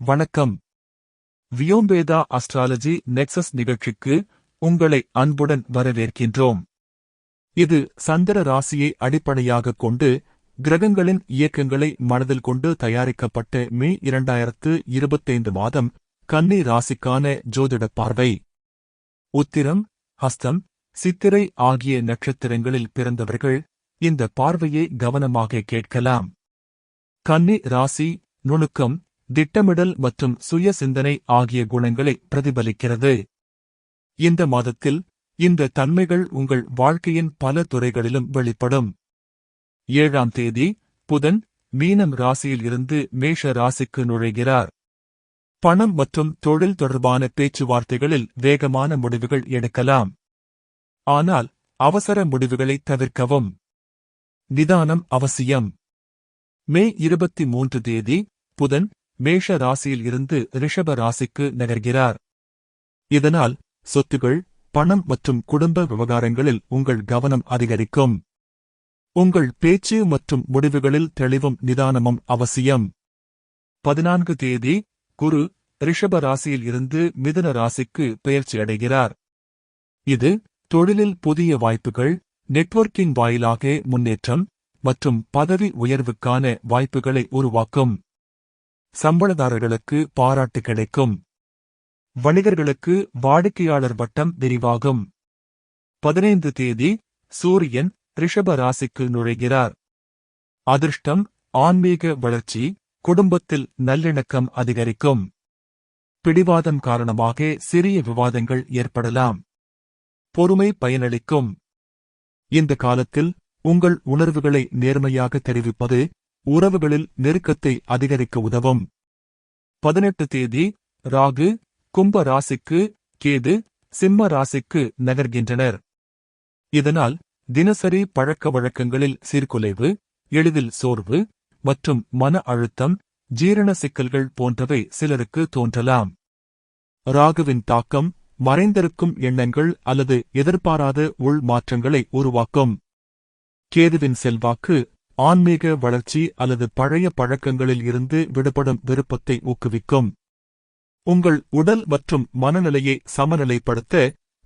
வணக்கம். வியோம்பேதா astrology nexus நிகழ்ச்சிக்கு உங்களை அன்புடன் வரவேற்கின்றோம். இது சந்திர ராசியை அடிப்படையாகக் கொண்டு கிரகங்களின் இயக்கங்களை மனதில் கொண்டு தயாரிக்கப்பட்ட மே இரண்டாயிரத்து இருபத்தைந்து மாதம் கன்னி ராசிக்கான ஜோதிட பார்வை. உத்திரம் ஹஸ்தம் சித்திரை ஆகிய நட்சத்திரங்களில் பிறந்தவர்கள் இந்த பார்வையை கவனமாக கேட்கலாம். கன்னி ராசி நுணுக்கம் திட்டமிடல் மற்றும் சுய சிந்தனை ஆகிய குணங்களை பிரதிபலிக்கிறது. இந்த மாதத்தில் இந்த தன்மைகள் உங்கள் வாழ்க்கையின் பல துறைகளிலும் வெளிப்படும். ஏழாம் தேதி புதன் மீனம் ராசியில் இருந்து மேஷ ராசிக்கு நுழைகிறார். பணம் மற்றும் தொழில் தொடர்பான பேச்சுவார்த்தைகளில் வேகமான முடிவுகள் எடுக்கலாம். ஆனால் அவசர முடிவுகளை தவிர்க்கவும். நிதானம் அவசியம். மே இருபத்தி மூன்று தேதி புதன் மேஷ ராசியில் இருந்து ரிஷப ராசிக்கு நகர்கிறார். இதனால் சொத்துகள் பணம் மற்றும் குடும்ப விவகாரங்களில் உங்கள் கவனம் அதிகரிக்கும். உங்கள் பேச்சு மற்றும் முடிவுகளில் தெளிவும் நிதானமும் அவசியம். பதினான்கு தேதி குரு ரிஷப ராசியில் இருந்து மிதுன ராசிக்கு பயிற்சி அடைகிறார். இது தொழிலில் புதிய வாய்ப்புகள் நெட்வொர்க்கிங் வாயிலாக முன்னேற்றம் மற்றும் பதவி உயர்வுக்கான வாய்ப்புகளை உருவாக்கும். சம்பளதாரர்களுக்கு பாராட்டு கிடைக்கும். வணிகர்களுக்கு வாடிக்கையாளர் வட்டம் விரிவாகும். பதினைந்து தேதி சூரியன் ரிஷப ராசிக்கு நுழைகிறார். அதிர்ஷ்டம் ஆன்மீக வளர்ச்சி குடும்பத்தில் நல்லிணக்கம் அதிகரிக்கும். பிடிவாதம் காரணமாக சிறிய விவாதங்கள் ஏற்படலாம். பொறுமை பயனளிக்கும். இந்த காலத்தில் உங்கள் உணர்வுகளை நேர்மையாக தெரிவிப்பது உறவுகளில் நெருக்கத்தை அதிகரிக்க உதவும். பதினெட்டு தேதி ராகு கும்ப ராசிக்கு கேது சிம்ம ராசிக்கு நகர்கின்றனர். இதனால் தினசரி பழக்க வழக்கங்களில் சீர்குலைவு எளிதில் சோர்வு மற்றும் மன அழுத்தம் ஜீரண சிக்கல்கள் போன்றவை சிலருக்கு தோன்றலாம். ராகுவின் தாக்கம் மறைந்திருக்கும் எண்ணங்கள் அல்லது எதிர்பாராத உள் மாற்றங்களை உருவாக்கும். கேதுவின் செல்வாக்கு ஆன்மீக வளர்ச்சி அல்லது பழைய பழக்கங்களில் இருந்து விடுபடும் விருப்பத்தை ஊக்குவிக்கும். உங்கள் உடல் மற்றும் மனநிலையை சமநிலைப்படுத்த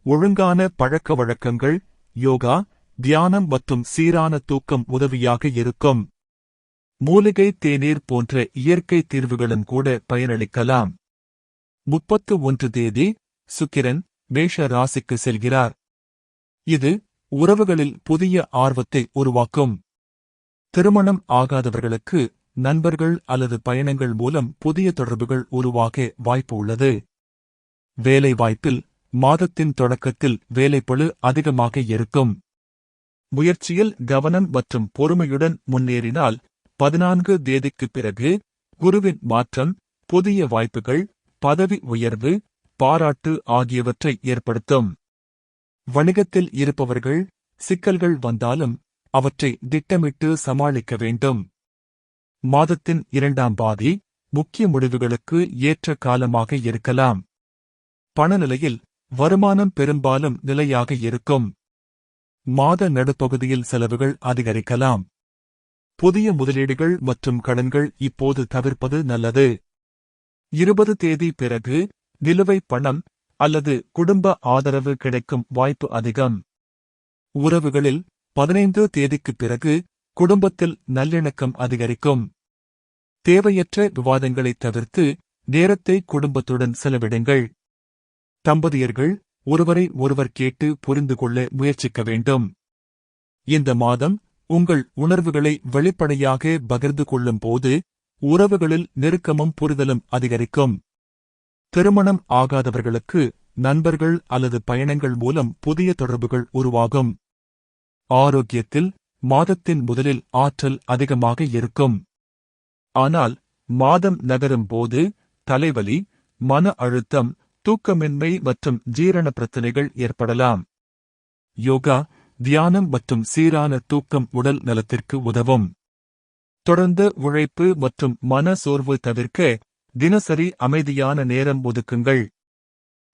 ஒழுங்கான பழக்க வழக்கங்கள் யோகா தியானம் மற்றும் சீரான தூக்கம் உதவியாக இருக்கும். மூலிகை தேநீர் போன்ற இயற்கை தீர்வுகளும் கூட பயனளிக்கலாம். முப்பத்து ஒன்று தேதி சுக்கிரன் மேஷ ராசிக்கு செல்கிறார். இது உறவுகளில் புதிய ஆர்வத்தை உருவாக்கும். திருமணம் ஆகாதவர்களுக்கு நண்பர்கள் அல்லது பயணங்கள் மூலம் புதிய தொடர்புகள் உருவாக வாய்ப்பு உள்ளது. வேலை வாய்ப்பில் மாதத்தின் தொடக்கத்தில் வேலைப்பளு அதிகமாக இருக்கும். முயற்சியில் கவனம் மற்றும் பொறுமையுடன் முன்னேறினால் பதினான்கு தேதிக்குப் பிறகு குருவின் மாற்றம் புதிய வாய்ப்புகள் பதவி உயர்வு பாராட்டு ஆகியவற்றை ஏற்படுத்தும். வணிகத்தில் இருப்பவர்கள் சிக்கல்கள் வந்தாலும் அவற்றை திட்டமிட்டு சமாளிக்க வேண்டும். மாதத்தின் இரண்டாம் பாதி முக்கிய முடிவுகளுக்கு ஏற்ற காலமாக இருக்கலாம். பணநிலையில் வருமானம் பெரும்பாலும் நிலையாக இருக்கும். மாத நடுப்பகுதியில் செலவுகள் அதிகரிக்கலாம். புதிய முதலீடுகள் மற்றும் கடன்கள் இப்போது தவிர்ப்பது நல்லது. இருபது தேதி பிறகு நிலுவை பணம் அல்லது குடும்ப ஆதரவு கிடைக்கும் வாய்ப்பு அதிகம். உறவுகளில் பதினைந்து தேதிக்குப் பிறகு குடும்பத்தில் நல்லிணக்கம் அதிகரிக்கும். தேவையற்ற விவாதங்களைத் தவிர்த்து நேரத்தை குடும்பத்துடன் செலவிடுங்கள். தம்பதியர்கள் ஒருவரை ஒருவர் கேட்டு புரிந்து கொள்ள முயற்சிக்க வேண்டும். இந்த மாதம் உங்கள் உணர்வுகளை வெளிப்படையாக பகிர்ந்து கொள்ளும் போது உறவுகளில் நெருக்கமும் புரிதலும் அதிகரிக்கும். திருமணம் ஆகாதவர்களுக்கு நண்பர்கள் அல்லது பயணங்கள் மூலம் புதிய தொடர்புகள் உருவாகும். ஆரோக்கியத்தில் மாதத்தின் முதலில் ஆற்றல் அதிகமாக இருக்கும். ஆனால் மாதம் நகரும் போது தலைவலி மன அழுத்தம் தூக்கமின்மை மற்றும் ஜீரண பிரச்சினைகள் ஏற்படலாம். யோகா தியானம் மற்றும் சீரான தூக்கம் உடல் நலத்திற்கு உதவும். தொடர்ந்து உழைப்பு மற்றும் மன சோர்வு தவிர்க்க தினசரி அமைதியான நேரம் ஒதுக்குங்கள்.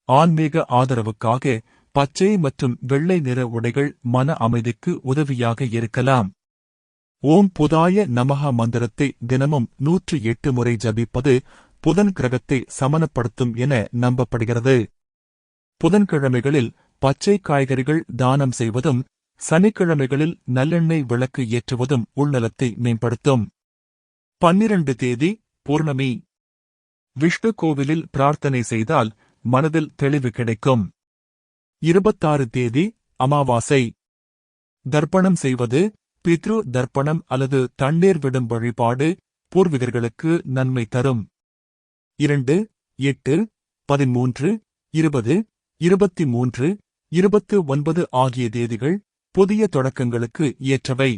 ஆன்மீக ஆதரவுக்காக பச்சை மற்றும் வெள்ளை நிற உடைகள் மன அமைதிக்கு உதவியாக இருக்கலாம். ஓம் புதாய நமக மந்திரத்தை தினமும் நூற்று எட்டு முறை ஜபிப்பது புதன் கிரகத்தை சமனப்படுத்தும் என நம்பப்படுகிறது. புதன்கிழமைகளில் பச்சை காய்கறிகள் தானம் செய்வதும் சனிக்கிழமைகளில் நல்லெண்ணெய் விளக்கு ஏற்றுவதும் உள்நலத்தை மேம்படுத்தும். பன்னிரண்டு தேதி பூர்ணமி. விஷ்ணு கோவிலில் பிரார்த்தனை செய்தால் மனதில் தெளிவு கிடைக்கும். இருபத்தாறு தேதி அமாவாசை. தர்ப்பணம் செய்வது பித்ரு தர்ப்பணம் அல்லது தண்ணீர் விடும் வழிபாடு பூர்வீகர்களுக்கு நன்மை தரும். இரண்டு எட்டு பதிமூன்று இருபது இருபத்தி மூன்று இருபத்து ஒன்பது ஆகிய தேதிகள் புதிய தொடக்கங்களுக்கு ஏற்றவை.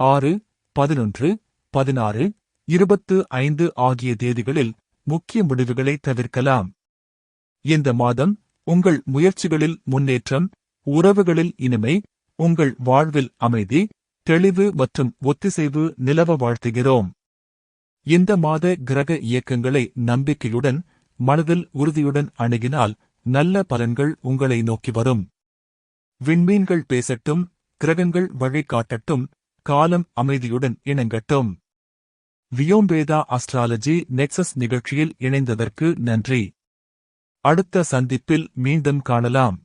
ஆறு பதினொன்று பதினாறு இருபத்து ஐந்து ஆகிய தேதிகளில் முக்கிய முடிவுகளை தவிர்க்கலாம். இந்த மாதம் உங்கள் முயற்சிகளில் முன்னேற்றம் உறவுகளில் இனிமை உங்கள் வாழ்வில் அமைதி தெளிவு மற்றும் ஒத்திசைவு நிலவ வாழ்த்துகிறோம். இந்த மாத கிரக இயக்கங்களை நம்பிக்கையுடன் மனதில் உறுதியுடன் அணுகினால் நல்ல பலன்கள் உங்களை நோக்கி வரும். விண்மீன்கள் பேசட்டும் கிரகங்கள் வழிகாட்டட்டும் காலம் அமைதியுடன் இணங்கட்டும். வியோம்பேதா அஸ்ட்ராலஜி நெக்சஸ் நிகழ்ச்சியில் இணைந்ததற்கு நன்றி. அடுத்த சந்திப்பில் மீண்டும் காணலாம்.